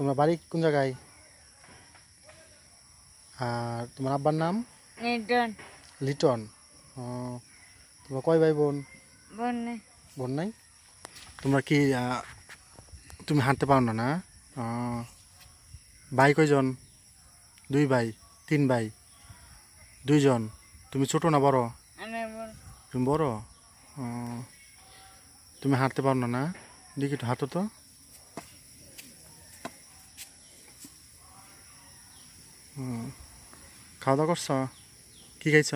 তোমার বাড়ি কোন জায়গায়? আর তোমার আব্বার নাম? লিটন। ও তোমরা কয় ভাই বোন? বন্যে বোন নাই? তোমরা কি তুমি হাঁটতে পারো না না? ভাই কয়জন? দুই ভাই তিন ভাই দুইজন। তুমি ছোট না বড়? তুমি বড়? তুমি হাঁটতে পারো না না? দেখি হাঁটো তো। খাওয়া দাওয়া করছ? কি খাইছ?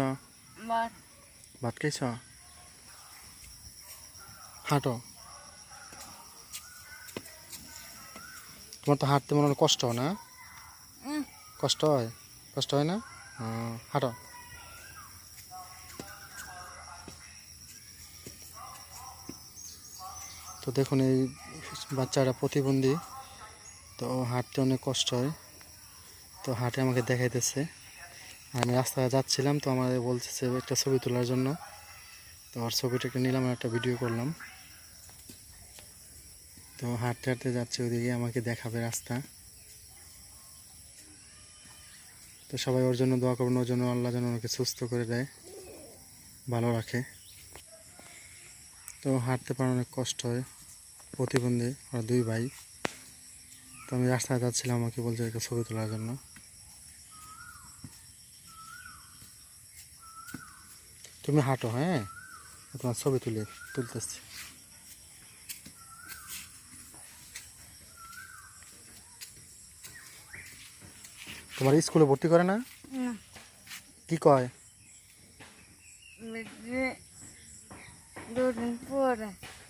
ভাত। খাইছ? হাঁটো। তোমার তো হাঁটতে মনে হয় কষ্ট না? কষ্ট হয়? কষ্ট হয় না? হাঁটো। তো দেখুন এই বাচ্চাটা প্রতিবন্ধী তো হাঁটতে অনেক কষ্ট হয়। তো হাঁটে আমাকে দেখাইতেছে। আমি রাস্তায় যাচ্ছিলাম, তো আমাদের বলতেছে একটা ছবি তোলার জন্য। তো ওর ছবিটাকে নিলাম আর একটা ভিডিও করলাম। তো হাঁটতে হাঁটতে যাচ্ছে ওদিকে আমাকে দেখাবে রাস্তা। তো সবাই ওর জন্য দোয়া করবেন, ওর জন্য আল্লাহ যেন ওনাকে সুস্থ করে দেয়, ভালো রাখে। তো হাঁটতে পারে অনেক কষ্ট হয়, প্রতিবন্ধী ওরা দুই ভাই। তো আমি রাস্তায় যাচ্ছিলাম, আমাকে বলছে একটা ছবি তোলার জন্য। তুমি হাঁটো হ্যাঁ? তোমার ছবি তুলে তুলতেছি। তোমার স্কুলে ভর্তি করে না? কি কয়?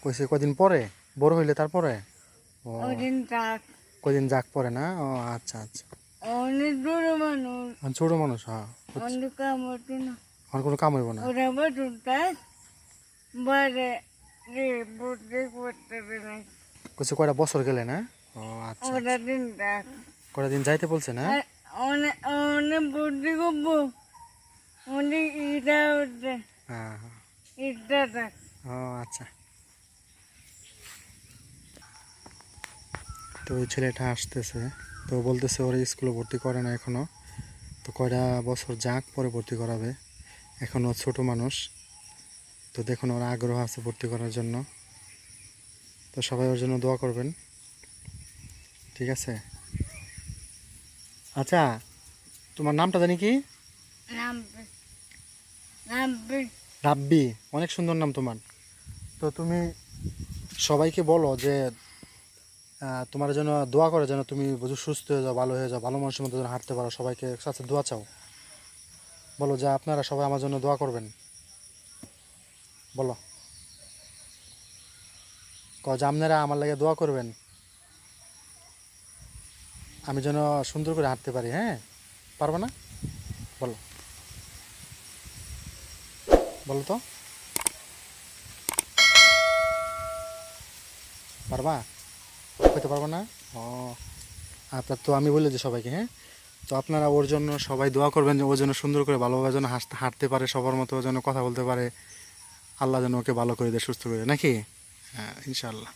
কইছে কদিন পরে? বড় হইলে তারপরে? কদিন যাক পরে না? ও আচ্ছা আচ্ছা। অনেক দূর মানুষ। ছোট মানুষ হ্যাঁ। আমার কোনো কাম হইব না। ওরা বারে রে বুদ্ধি করতে না। কইছে কয়টা বছর গেলে না? ও আচ্ছা ওরা দিন থাক কয়টা দিন যাইতে বলছে না? আর অনেক অনেক বুদ্ধি করব। অনেক ইটা উঠছে হ্যাঁ। ইটা থাক ও আচ্ছা। তো ছেলেটা আসতেছে। তো বলতেছে ওরা স্কুলে ভর্তি করে না এখনও। তো কয়টা বছর যাক পরে ভর্তি করাবে। এখনও ছোট মানুষ। তো দেখুন ওর আগ্রহ আছে ভর্তি করার জন্য। তো সবাই ওর জন্য দোয়া করবেন। ঠিক আছে? আচ্ছা তোমার নামটা জানি কি? রাব্বি অনেক সুন্দর নাম তোমার। তো তুমি সবাইকে বলো যে তোমার জন্য দোয়া করে যেন তুমি বুঝো সুস্থ হয়ে যাও ভালো হয়ে যাও ভালো মানুষের মতো যেন হাঁটতে পারো। সবাইকে একসাথে দোয়া চাও। বলো যে আপনারা সবাই আমার জন্য দোয়া করবেন। বলো। ক যে আপনারা আমার লাগে দোয়া করবেন। আমি যেন সুন্দর করে হাঁটতে পারি হ্যাঁ? পারব না? বলো। বলো তো। পারবা? হইতে পারব না? ও আপনার তো আমি বলে দিই সবাইকে হ্যাঁ? তো আপনারা ওর জন্য সবাই দোয়া করবেন যে ও যেন সুন্দর করে ভালোভাবে যেন হাসতে হাঁটতে পারে, সবার মতো যেন কথা বলতে পারে। আল্লাহ যেন ওকে ভালো করে দেয়, সুস্থ করে নাকি? হ্যাঁ ইনশাআল্লাহ।